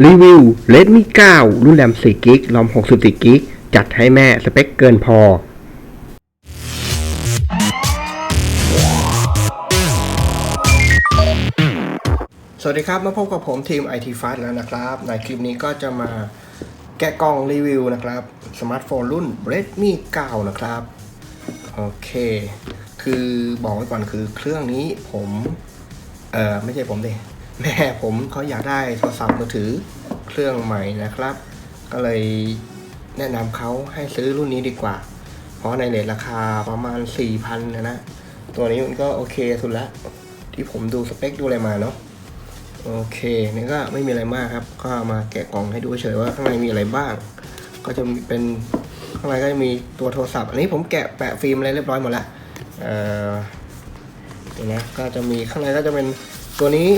รีวิว Redmi 9รุ่นแรม4กิกรอม64กิกจัดให้แม่สเปคเกินพอ สวัสดีครับ มาพบกับผมทีม IT Fast แล้วนะครับ ในคลิปนี้ก็จะมาแกะกล่องรีวิวนะครับ สมาร์ทโฟนรุ่น Redmi 9 นะครับ โอเค คือบอกไว้ก่อนคือเครื่องนี้ผม เอ่อ ไม่ใช่ผมดิ แม่ผมเขาอยากได้โทรศัพท์มือถือเครื่องใหม่นะครับ ก็เลยแนะนำเขาให้ซื้อรุ่นนี้ดีกว่า เพราะในเรทราคาประมาณ 4,000นะนะ ตัวนี้มันก็โอเคสุดละ ที่ผมดูสเปคดูอะไรมาเนาะโอเคนี่ก็ไม่มีอะไรมากครับ ก็มาแกะกล่องให้ดูเฉยว่าข้างในมีอะไรบ้าง ก็จะมีเป็นข้างในก็จะมีตัวโทรศัพท์ อันนี้ผมแกะแปะฟิล์มอะไรเรียบร้อยหมดละเอ่อนี่นะก็จะมีข้างในก็จะเป็นตัวนี้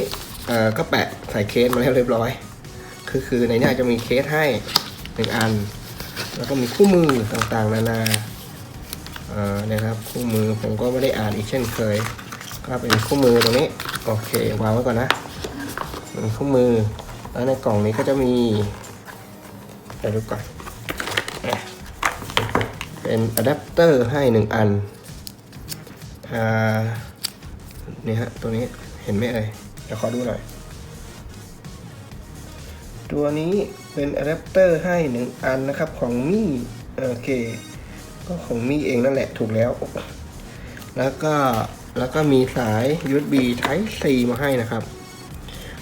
ก็แปะใส่เคสมาแล้วเรียบร้อย คือคือในนี้จะมีเคสให้หนึ่งอัน แล้วก็มีคู่มือต่างๆ นานาเอ่อนะครับคู่มือผมก็ไม่ได้อ่านอีกเช่นเคย ก็เป็นคู่มือตรงนี้โอเควางไว้ก่อนนะเป็นคู่มือ แล้วในกล่องนี้ก็จะมีเดี๋ยวดูก่อนเป็นอะแดปเตอร์ให้หนึ่งอันอ่านี่ฮะตัวนี้เห็นไหมเอ่ย เดี๋ยวขอดูหน่อย ตัวนี้เป็นอะแดปเตอร์ให้หนึ่งอันนะครับของมี่โอเค ก็ของมี่เองนั่นแหละถูกแล้ว แล้วก็แล้วก็มีสาย USB Type C มาให้นะครับ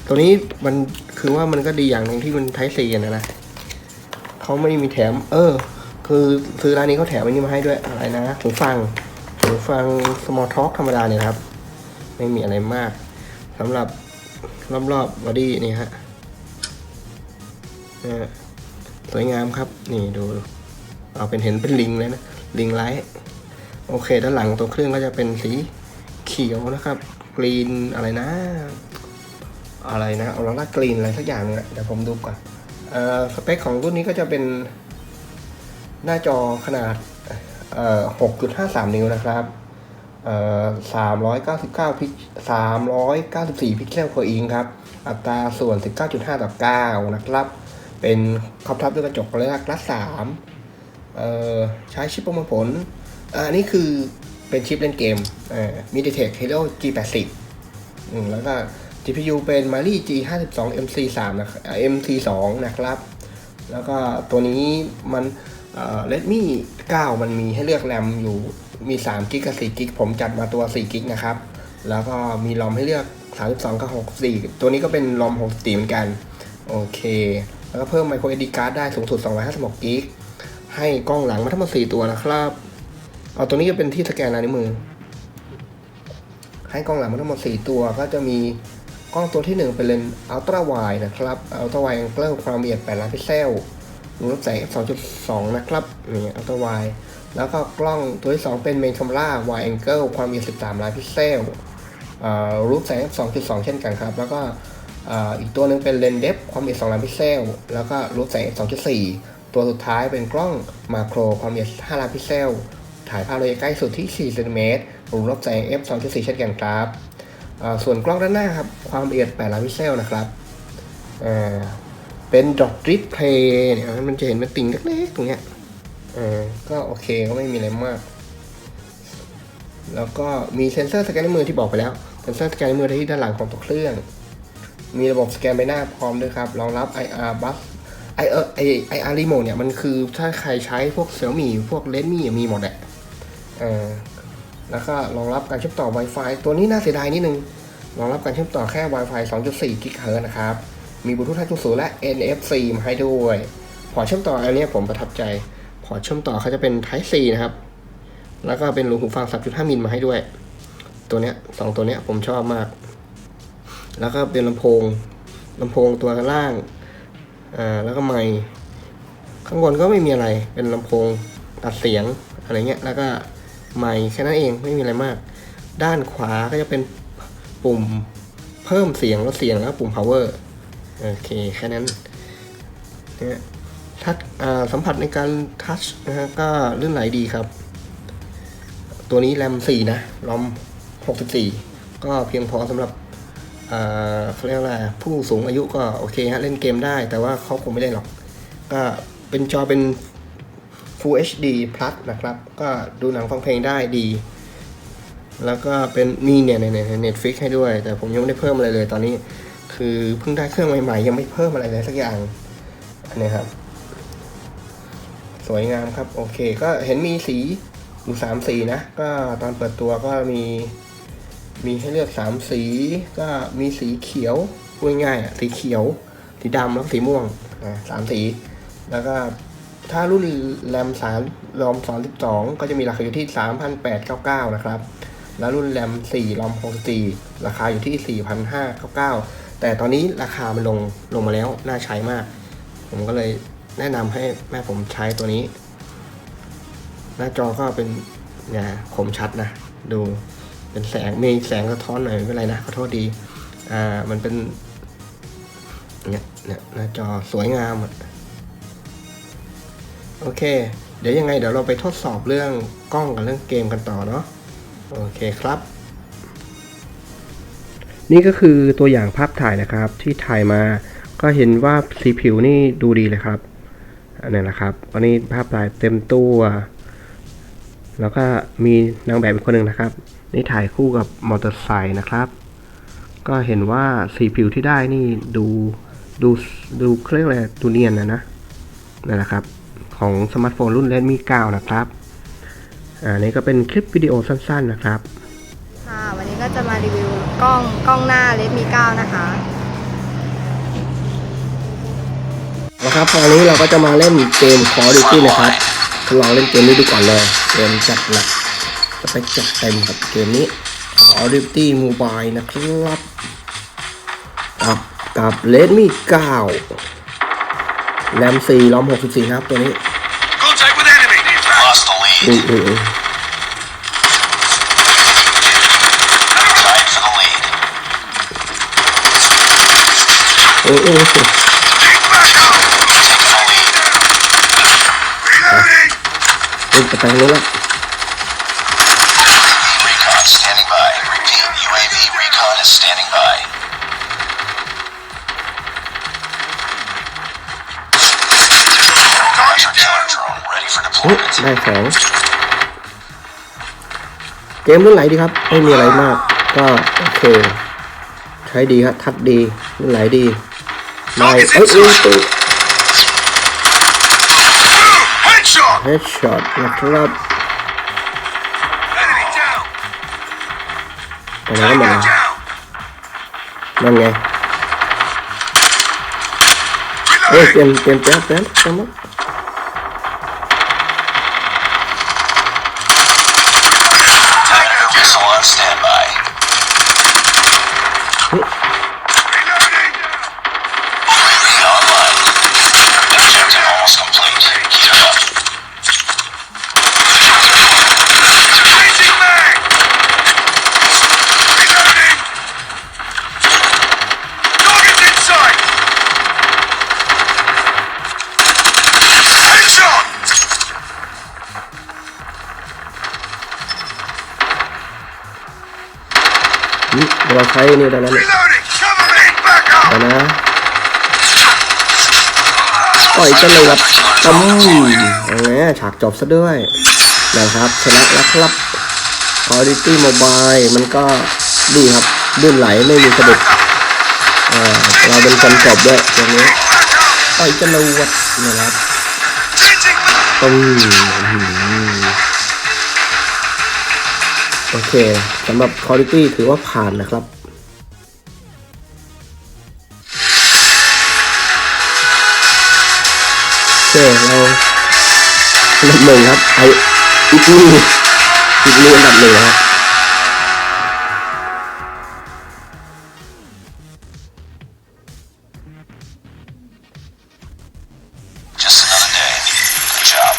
ตัวนี้มันคือว่ามันก็ดีอย่างหนึ่งที่มัน Type C นนะนะเขาไม่ได้มีแถม เออ คือซื้อร้านนี้เขาแถมอันนี้มาให้ด้วยอะไรนะหูฟังหูฟัง Small Talk ธรรมดาเนี่ยครับ ไม่มีอะไรมาก สำหรับรอบๆบอดี้นี่ฮะสวยงามครับ นี่ดู เอาเป็นเห็นเป็นลิงเลยนะ ลิงไลท์โอเค ด้านหลังตัวเครื่องก็จะเป็นสีเขียวนะครับ กรีนอะไรนะ อะไรนะออร่ากรีนอะไรสักอย่างนึงอะเดี๋ยวผมดูก่อนเอ่อสเปคของรุ่นนี้ก็จะเป็นหน้าจอขนาดเอ่อ6.53 นิ้วนะครับ สามร้อยเก้าสิบเก้าพิกสามร้อยเก้าสิบสี่พิกเซลเพอร์อิงครับ อัตราส่วนสิบเก้าจุดห้าต่อเก้านะครับ เป็นครอบทับด้วยกระจกระยะละสามใช้ชิปประมวลผล อันนี้คือเป็นชิปเล่นเกมมิดิเทคเฮโร่สิบแล้วก็ GPU เป็น Mali G 5 2 MC 3นะ MC 2นะครับ แล้วก็ตัวนี้มัน เอ่อ Redmi 9มันมีให้เลือกแรมอยู่มี3กิกกับ4กิกผมจัดมาตัว4กิกนะครับ แล้วก็มีรอมให้เลือก 32กับ64 ตัวนี้ก็เป็นรอม64เหมือนกัน โอเค แล้วก็เพิ่ม micro SD card ได้สูงสุด 256กิกให้กล้องหลังมาทั้งหมด4ตัวนะครับ เอาตัวนี้จะเป็นที่สแกนลายนิ้วมือ ให้กล้องหลังมาทั้งหมด 4 ตัวก็จะมีกล้องตัวที่ 1 เป็นเลนส์อัลตร้าไวนะครับอัลตร้าไวแองเกิลความละเอียด8ล้านพิกเซล รูรับแสง2.2 นะครับนี่อัลตร้าไวแล้วก็กล้องตัวที่2เป็นเมนคัมราไวแองเกิลความละเอียด13 ล้านพิกเซลรูปแสง 2.2 เช่นกันครับ แล้วก็อ่าอีกตัวหนึ่งเป็นเลนเดฟความละเอียด2ล้านพิกเซล แล้วก็รูปแสง 2.4 ตัวสุดท้ายเป็นกล้องมาโครความละเอียด5ล้านพิกเซล ถ่ายภาพระยะใกล้สุดที่4เซนติเมตรรูรับแสง f 2.4 เช่นกันครับอ่าส่วนกล้องด้านหน้าครับ ความละเอียด8ล้านพิกเซลนะครับอ่า เป็นดอทริปเพลย์เนี่ยมันจะเห็นเป็นติ่งเล็กๆตรงเนี้ยอ่าก็โอเคก็ไม่มีอะไรมาก แล้วก็มีเซ็นเซอร์สแกนมือที่บอกไปแล้วเซ็นเซอร์สแกนมือที่ด้านหลังของตัวเครื่อง มีระบบสแกนใบหน้าพร้อมด้วยครับรองรับ IR bus ไอเออไอไออารีโมเนี่ยมันคือถ้าใครใช้พวกเสี่ยมี่พวกเลนมี่มีหมดแหละเออแล้วก็รองรับการเชื่อมต่อ Wi-Fi ตัวนี้น่าเสียดายนิดนึงรองรับการเชื่อมต่อแค่ Wi-Fi 2.4 GHz นะครับ มีบลูทูธ5.0 และ NFC มาให้ด้วย พอเชื่อมต่ออันนี้ผมประทับใจ พอเชื่อมต่อเขาจะเป็น Type C นะครับ แล้วก็เป็นรูหูฟัง 3.5 มิลมาให้ด้วย ตัวเนี้ยสองตัวเนี้ยผมชอบมาก แล้วก็เป็นลำโพงลำโพงตัวล่าง อ่า แล้วก็ไมค์ข้างบนก็ไม่มีอะไร เป็นลำโพงตัดเสียงอะไรเงี้ย แล้วก็ไมค์แค่นั้นเอง ไม่มีอะไรมาก ด้านขวาก็จะเป็นปุ่มเพิ่มเสียงลดเสียงแล้วปุ่ม power โอเคแค่นั้นเนี่ยทัชสัมผัสในการทัชนะฮะก็ลื่นไหลดีครับ ตัวนี้แรม 4 นะรอม 64 ก็เพียงพอสำหรับเขาเรียกว่าอะไรผู้สูงอายุก็โอเคฮะเล่นเกมได้ แต่ว่าเขาคงไม่เล่นหรอก ก็เป็นจอเป็น Full HD Plus นะครับ ก็ดูหนังฟังเพลงได้ดี แล้วก็เป็นมีเนี่ยในเน็ตฟิกให้ด้วย แต่ผมยังไม่ได้เพิ่มอะไรเลยตอนนี้ คือเพิ่งได้เครื่องใหม่ ๆ ยังไม่เพิ่มอะไรเลยสักอย่างอันนี้ครับ สวยงามครับ โอเค ก็เห็นมีสีอยู่สามสีนะ ก็ตอนเปิดตัวก็มีมีให้เลือกสามสี ก็มีสีเขียวพูดง่ายๆอะสีเขียว สีดำแล้วสีม่วงอ่าสามสี แล้วก็ถ้ารุ่นแรมสามรอมสองสิบสองก็จะมีราคาอยู่ที่สามพันแปดเก้าเก้านะครับ แล้วรุ่นแรมสี่รอมหกสี่ราคาอยู่ที่สี่พันห้าเก้าเก้า แต่ตอนนี้ราคามันลงลงมาแล้วน่าใช้มาก ผมก็เลยแนะนำให้แม่ผมใช้ตัวนี้ หน้าจอก็เป็นเนี่ยคมชัดนะ ดูเป็นแสงมีแสงสะท้อนหน่อยไม่เป็นไรนะขอโทษดี อ่ามันเป็นเนี่ยเนี่ยหน้าจอสวยงามอะโอเค เดี๋ยวยังไงเดี๋ยวเราไปทดสอบเรื่องกล้องกับเรื่องเกมกันต่อเนาะโอเคครับ นี่ก็คือตัวอย่างภาพถ่ายนะครับที่ถ่ายมาก็เห็นว่าสีผิวนี่ดูดีเลยครับอันนี้นะครับอันนี้ภาพถ่ายเต็มตัว แล้วก็มีนางแบบอีกคนหนึ่งนะครับ นี่ถ่ายคู่กับมอเตอร์ไซค์นะครับ ก็เห็นว่าสีผิวที่ได้นี่ดูดูดูเครื่องอะไรดูเนียนนะนะนั่นแหละครับของสมาร์ทโฟนรุ่น Redmi 9 นะครับอ่านี่ก็เป็นคลิปวิดีโอสั้นๆนะครับ ค่ะ วันนี้ก็จะมารีวิว กล้องกล้องหน้า Redmi 9นะคะนะครับตอนนี้เราก็จะมาเล่นเกม Call of Duty นะครับทดลองเล่นเกมนี้ดูก่อนเลยเกมจัดหนักจะไปจัดเต็มกับเกมนี้ Call of Duty Mobile นะครับกับกับ Redmi 9แรม4รอม64ครับตัวนี้ Contact with enemy. Lost the lead. อุ้ยอุ้ยอุ้ย Tied for the lead. อุ้ยอุ้ยอุ้ย Taking the lead. Reloading. อุ้ยจะไปทางนู้นแล้ว Recon standing by. Repeat. UAV recon is standing by. Hunter killer drone ready for อุ๊ย deployment. ได้สองเกมรุ่นไหนดีครับ ไม่มีอะไรมาก ก็โอเค ใช้ดีครับ ทัดดีรุ่นไหนดี ไม่เอ้ยอุ้ยตุ้ย Headshot. เฮดช็อตนะครับ Enemy down. ตอนนั้นก็หมด Tango แล้ว down. นั่นไงเอ้ย Reloading. เปลี่ยนเปลี่ยนแป๊บแป๊บแป๊บ ใช้นี่ได้แล้วเนี่ย Reloading. Cover me. Back เดี๋ยว up. นะปล่อยกันเลยครับตั้มอย่างนี้ฉากจบซะด้วยนะครับชนะแล้วครับ Quality Mobile มันก็ดีครับลื่นไหลไม่มีสะดุดอ่าเราเป็นคนจบด้วยตัวนี้ Back up. ปล่อยจรวดเนี่ยนะครับ Changing mag. ปึ้งอื้อหือโอเค สำหรับ Quality ถือว่าผ่านนะครับ เคเราอันดับหนึ่งครับไออีกนี่อีกนี่อันดับหนึ่งนะครับ Just another day. Good job.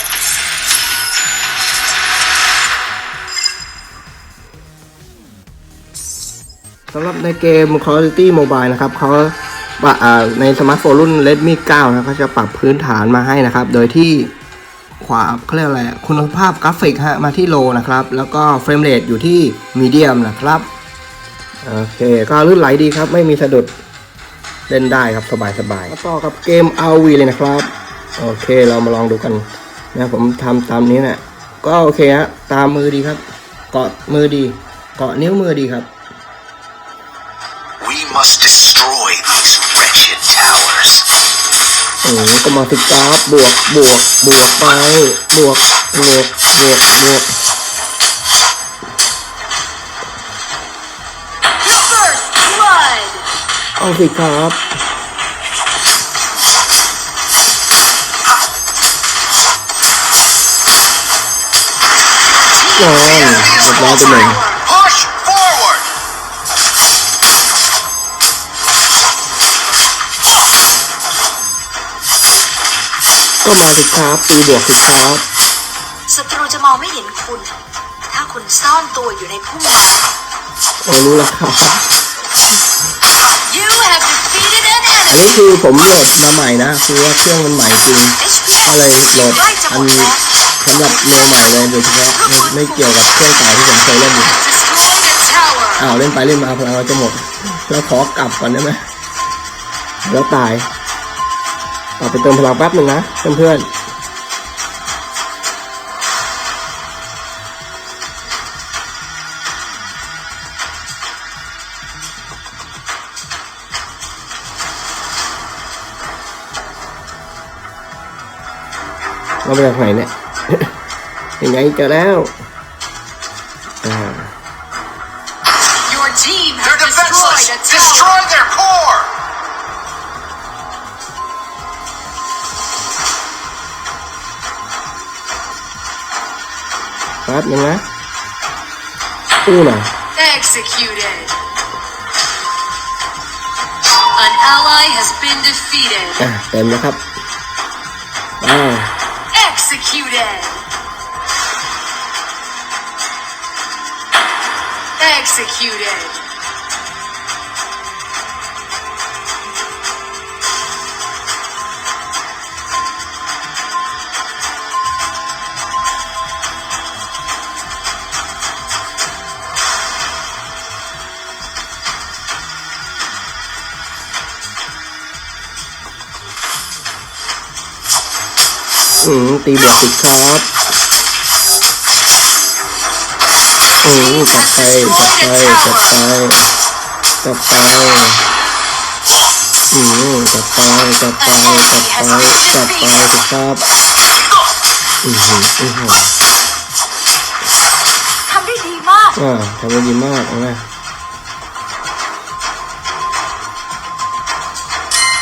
สำหรับในเกม Call of Duty Mobile นะครับเขาปะอ่า ในสมาร์ทโฟนรุ่น Redmi 9 นะครับเขาจะปรับพื้นฐานมาให้นะครับ โดยที่ขวาเขาเรียกอะไรคุณภาพกราฟิกฮะมาที่โลนะครับ แล้วก็เฟรมเรทอยู่ที่มีเดียมนะครับ โอเค ก็ลื่นไหลดีครับ ไม่มีสะดุดเล่นได้ครับสบายสบายต่อกับเกม RV เลยนะครับ โอเคเรามาลองดูกันนะผมทำตามนี้นะ่ะก็โอเคฮะตามมือดีครับ เกาะมือดีเกาะนิ้วมือดีครับ We must destroy these โอ้ก็มาสิกราฟบวกบวกบวกไปบวกบวกบวกบวกเอาสิครับนอนเรียบร้อยไปหนึ่ง ก็มาสิครับตีบวกสิครับศัตรูจะมองไม่เห็นคุณ ถ้าคุณซ่อนตัวอยู่ในพุ่มไม้โอ้รู้แล้วครับ You have defeated an อัน enemy นี้คือผมโหลดมาใหม่นะ คือว่าเครื่องมันใหม่จริง HPS ก็เลยโหลดใกล้จะหอัมนดแล้ว สำหรับแนวใหม่เลยโดยเฉพาะไม่ไม่เกี่ยวกับเครื่องเก่าที่ผมเคยเล่นอยู่ Destroyed a tower อ้าวเล่นไปเล่นมาพลังเราจะหมด เราขอกลับก่อนได้ไหมแล้วตาย กลับไปเติมพลังแป๊บหนึ่งนะเพื่อนๆเราไปจากไหนเนี่ยยังไงเจอแล้ว แป๊บนึงนะอู้หน่อย Executed An ally has been defeated อะเต็มแล้วครับอ้าว Executed Executed อืมตีบวกสิดครับอืมจัดไปจัดไปจัดไปจัดไปอืมจัดไปจัดไปจัดไปจัดไปครับอือหืออือหือทำได้ดีมากอ่าทำได้ดีมากนะ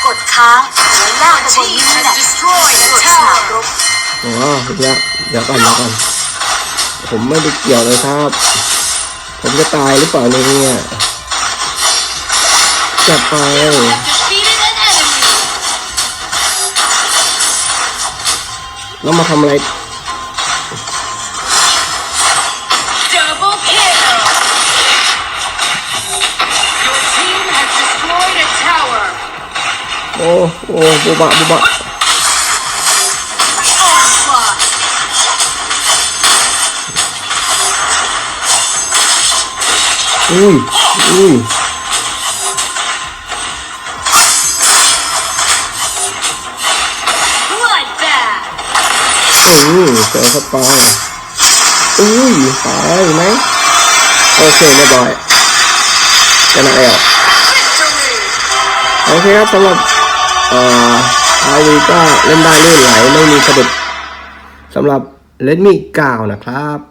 กดค้างแล้วลากไปบนนี้แหละ destroyed a tower อ๋อเดี๋ยวเดี๋ยวก่อนเดี๋ยวก่อนผมไม่ได้เกี่ยวเลยครับ ผมจะตายหรือเปล่าเนี่ยจัดไป defeated an enemy แล้วมาทำอะไร double kill your team has destroyed a tower โอ้โอ้บุบะบุบะ อุ้ย อุ้ย bloodbath อือเจอเข้าไปอุ้ยตายไหมโอเคเรียบร้อยชนะแล้ว victory โอเคครับสำหรับเอ่ออาวีก็เล่นได้ลื่นไหลไม่มีสะดุดสำหรับเลดมี่9นะครับ